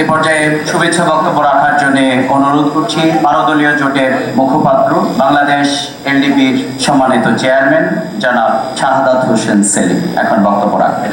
এ পর্যায়ে শুভেচ্ছা বক্তব্য রাখার জন্য অনুরোধ করছি ভারতীয় জোটের মুখপাত্র, বাংলাদেশ এলডিপির সম্মানিত চেয়ারম্যান, জনাব শাহাদাত হোসেন সেলিম। এখন বক্তব্য রাখবেন।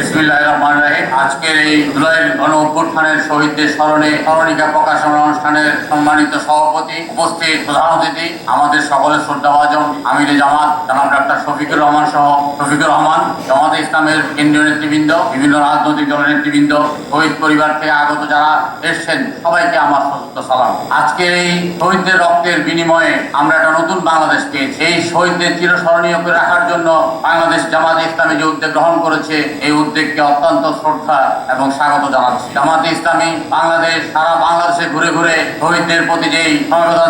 আজকের এই জুলাইয়ের গণ অভ্যুত্থানের শহীদদের স্মরণে স্মরণিকা প্রকাশনা অনুষ্ঠানের সম্মানিত সভাপতি, উপস্থিত প্রধান অতিথি, আমাদের সকলের শ্রদ্ধা শ্রদ্ধাভাজন আমিরে জামাত, জনাব ডাক্তার শফিকুর রহমান সহ শফিকুর রহমান, জামাতে ইসলামের কেন্দ্রীয় নেতৃবৃন্দ, বিভিন্ন রাজনৈতিক দলের নেতৃবৃন্দ, শহীদ পরিবার থেকে আগত যারা এসছেন, সবাইকে আমার সশস্ত্র সালাম। আজকের এই শহীদদের রক্তের বিনিময়ে আমরা একটা নতুন বাংলাদেশ পেয়েছি। এই শহীদদের চিরস্মরণীয় করে রাখার জন্য বাংলাদেশ জামাতে ইসলামী যে উদ্যোগ গ্রহণ করেছে, এই উদ্যোগকে অত্যন্ত শ্রদ্ধা এবং স্বাগত জানাচ্ছি। জামাতে ইসলামী বাংলাদেশ, সারা বাংলাদেশে ঘুরে ঘুরে শহীদদের প্রতি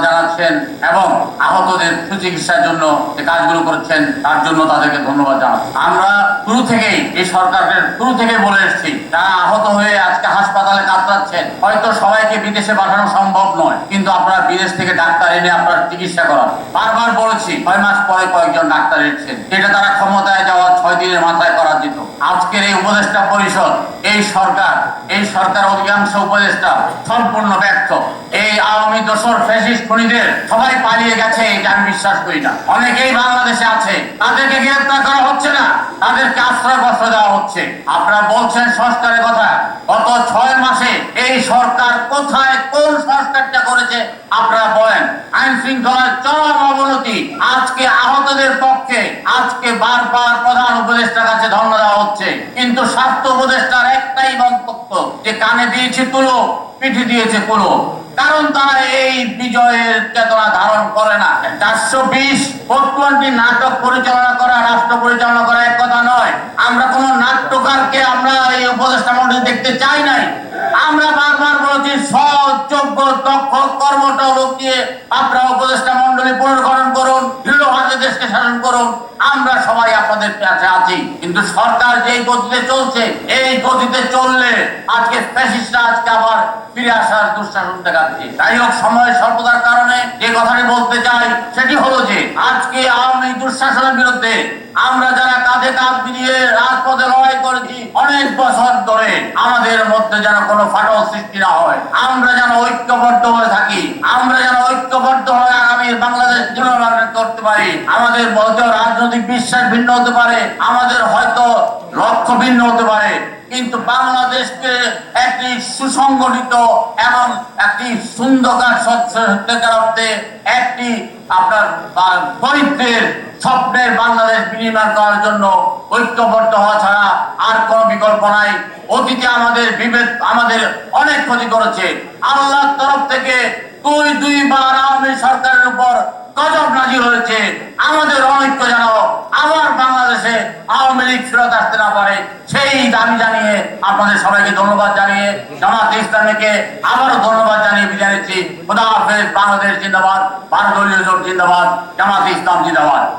জানাচ্ছেন এবং আহতদের সুচিকিৎসার জন্য যে কাজগুলো করছেন, তার জন্য তাদেরকে ধন্যবাদ জানাচ্ছি। আমরা শুরু থেকেই এই সরকারের শুরু থেকে বলে এসেছি, যারা আহত হয়ে আজকে হাসপাতালে কাতরাচ্ছেন, হয়তো সবাইকে বিদেশে পাঠানো সম্ভব নয়, কিন্তু আপনারা বিদেশ থেকে ডাক্তার এনে আপনার চিকিৎসা করান। বারবার বলেছি, ছয় মাস পরে কয়েকজন ডাক্তার এসেছেন, যেটা তারা ক্ষমতায় যাওয়ার ছয় আজকের এই উপদেষ্টা পরিষদ, এই সরকার এই সরকার অধিকাংশ উপদেষ্টা সম্পূর্ণ ব্যর্থ। এই আওয়ামী দোসর ফ্যাসিস্ট খুনিদের সবাই পালিয়ে গেছে এটা আমি বিশ্বাস করি না। অনেকেই বাংলাদেশে আছে, তাদেরকে গ্রেফতার করা হচ্ছে না, তাদেরকে আশ্রয় বস্ত্র দেওয়া হচ্ছে। আপনারা বলছেন সংস্কারের কথা, গত ছয় মাসে এই সরকার কোথায় কোন সংস্কারটা করেছে আপনারা বলেন আইন শৃঙ্খলার চরম অবনতি। আজকে আহতদের পক্ষে, আজকে বারবার প্রধান উপদেষ্টার কাছে ধর্ণা দেওয়া হচ্ছে। কিন্তু স্বাস্থ্য উপদেষ্টার একটাই বক্তব্য যে কানে দিয়েছে তুলো, পিঠে দিয়েছে কুলো। কারণ তারা এই বিজয়ের চেতনা ধারণ করে না। চারশো বিশ ভোটপন্থী নাটক পরিচালনা করা, রাষ্ট্র পরিচালনা করা এক কথা নয়। আমরা কোন নাট্যকারকে আমরা এই উপদেষ্টা মন্ডলী দেখতে চাই নাই আমরা বারবার বলেছি সৎ যোগ্য দক্ষ কর্মঠ লোক দিয়ে আপনারা উপদেষ্টা মন্ডলী পুনর্গঠন করুন দৃঢ়ভাবে দেশকে শাসন করুন, আমরা সবাই আপনাদের কাছে আছি। কিন্তু সরকার যেই গতিতে চলছে, এই গতিতে চললে আজকে ফ্যাসিস্টরা আজকে আবার ফিরে আসার দুঃশাসন দেখাচ্ছে। যাই হোক সময়ের স্বল্পতার কারণে যে কথাটি বলতে চাই, সেটি হলো যে, আজকে আওয়ামী দুঃশাসনের বিরুদ্ধে আমরা যারা কাঁধে কাঁধ মিলিয়ে রাজপথে লড়াই করেছি অনেক বছর ধরে, আমাদের মধ্যে যেন কোনো ফাটল সৃষ্টি না হয়। আমরা যেন ঐক্যবদ্ধ হয়ে থাকি আমরা যেন ঐক্যবদ্ধ হয়ে আগামী বাংলাদেশ পুনর্গঠন করতে পারি। আমাদের হয়তো রাজনৈতিক বিশ্বাস ভিন্ন হতে পারে, আমাদের হয়তো লক্ষ্য ভিন্ন হতে পারে। কিন্তু বাংলাদেশকে একটি সুসংগঠিত এবং একটি সুন্দর অর্থে একটি আপনার দরিদ্রের স্বপ্নের বাংলাদেশ বিনির্মাণ করার জন্য ঐক্যবদ্ধ হওয়া ছাড়া আর কোনো বিকল্প নাই। অতীতে আমাদের বিভেদ, আমাদের অনেক ক্ষতি করেছে। আল্লাহর তরফ থেকে দুই, দুইবার আওয়ামী সরকারের উপর গজব নাজির হয়েছে। আমাদের অনৈক্য যেন আবার বাংলাদেশে আওয়ামী লীগ ফেরত আসতে না পারে, সেই দাবি জানিয়ে আপনাদের সবাইকে ধন্যবাদ জানিয়ে জামাত ইসলামীকে আবারও ধন্যবাদ জানিয়ে বিদায় নিচ্ছি। খোদা হাফেজ, বাংলাদেশ জিন্দাবাদ ভারতীয় জোট জিন্দাবাদ, জামাত ইসলাম জিন্দাবাদ।